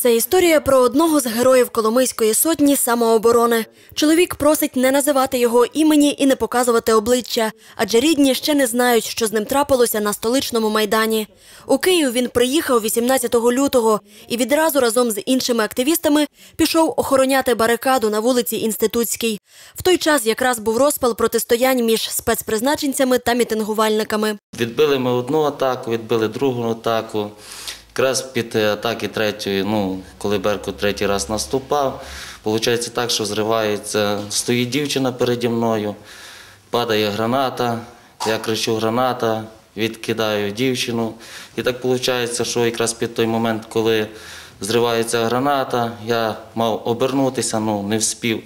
Це історія про одного з героїв Коломийської сотні самооборони. Чоловік просить не називати його імені і не показувати обличчя, адже рідні ще не знають, що з ним трапилося на столичному майдані. У Київ він приїхав 18 лютого і відразу разом з іншими активістами пішов охороняти барикаду на вулиці Інститутській. В той час якраз був розпал протистоянь між спецпризначенцями та мітингувальниками. Відбили ми одну атаку, відбили другу атаку. Якраз під атаки третьої, ну, коли Беркут третій раз наступав, виходить так, що зривається, стоїть дівчина переді мною, падає граната, я кричу граната, відкидаю дівчину. І так виходить, що якраз під той момент, коли зривається граната, я мав обернутися, ну не вспів.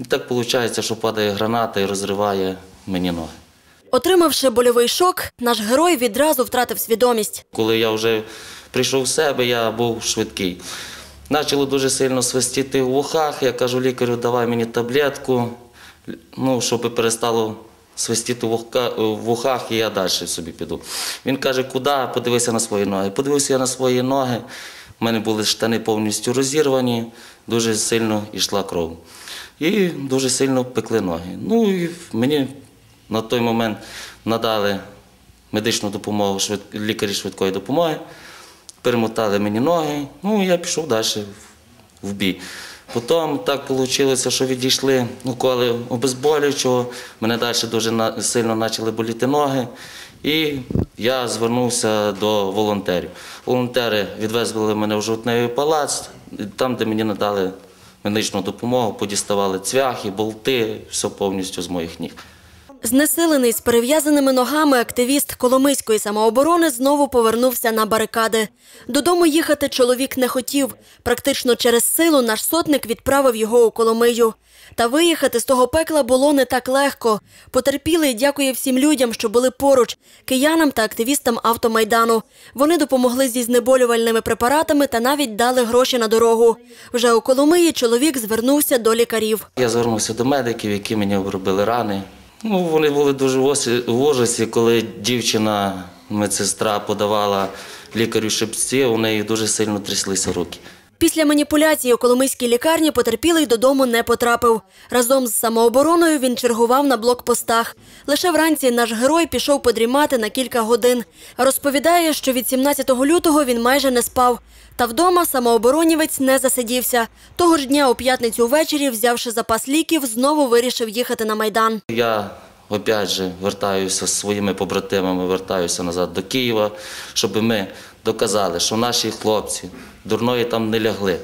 І так виходить, що падає граната і розриває мені ноги. Отримавши больовий шок, наш герой відразу втратив свідомість. Коли я вже прийшов в себе, я був швидкий. Почало дуже сильно свистіти в вухах. Я кажу лікарю, давай мені таблетку, ну, щоб перестало свистіти в вуха- вухах, і я далі собі піду. Він каже, куди? Подивися на свої ноги. Подивився я на свої ноги. У мене були штани повністю розірвані, дуже сильно йшла кров. І дуже сильно пекли ноги. Ну і мені на той момент надали медичну допомогу, лікарі швидкої допомоги, перемотали мені ноги, ну я пішов далі в бій. Потім так вийшло, що відійшли уколи обезболюючого, мене далі дуже сильно почали боліти ноги. І я звернувся до волонтерів. Волонтери відвезли мене в жовтневий палац, там, де мені надали медичну допомогу, подіставали цвяхи, болти, все повністю з моїх ніг. Знесилений з перев'язаними ногами активіст Коломийської самооборони знову повернувся на барикади. Додому їхати чоловік не хотів. Практично через силу наш сотник відправив його у Коломию. Та виїхати з того пекла було не так легко. Потерпілий дякує всім людям, що були поруч, киянам та активістам автомайдану. Вони допомогли зі знеболювальними препаратами та навіть дали гроші на дорогу. Вже у Коломиї чоловік звернувся до лікарів. Я звернувся до медиків, які мені обробили рани. Ну, вони були дуже в ужасі, коли дівчина, медсестра подавала лікарю шипці, у неї дуже сильно тряслися руки. Після маніпуляції у Коломийській лікарні потерпілий додому не потрапив. Разом з самообороною він чергував на блокпостах. Лише вранці наш герой пішов подрімати на кілька годин. Розповідає, що від 17 лютого він майже не спав. Та вдома самооборонівець не засидівся. Того ж дня у п'ятницю ввечері, взявши запас ліків, знову вирішив їхати на Майдан. Я опять же вертаюся з своїми побратимами, вертаюся назад до Києва, щоб ми доказали, що наші хлопці дурної там не лягли.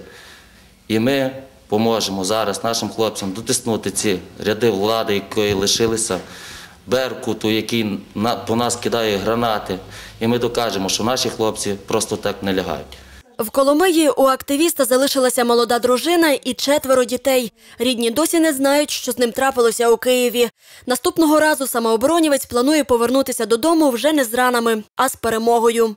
І ми поможемо зараз нашим хлопцям дотиснути ці ряди влади, які лишилися, Беркуту, який по нас кидає гранати. І ми докажемо, що наші хлопці просто так не лягають. В Коломиї у активіста залишилася молода дружина і четверо дітей. Рідні досі не знають, що з ним трапилося у Києві. Наступного разу самооборонівець планує повернутися додому вже не з ранами, а з перемогою.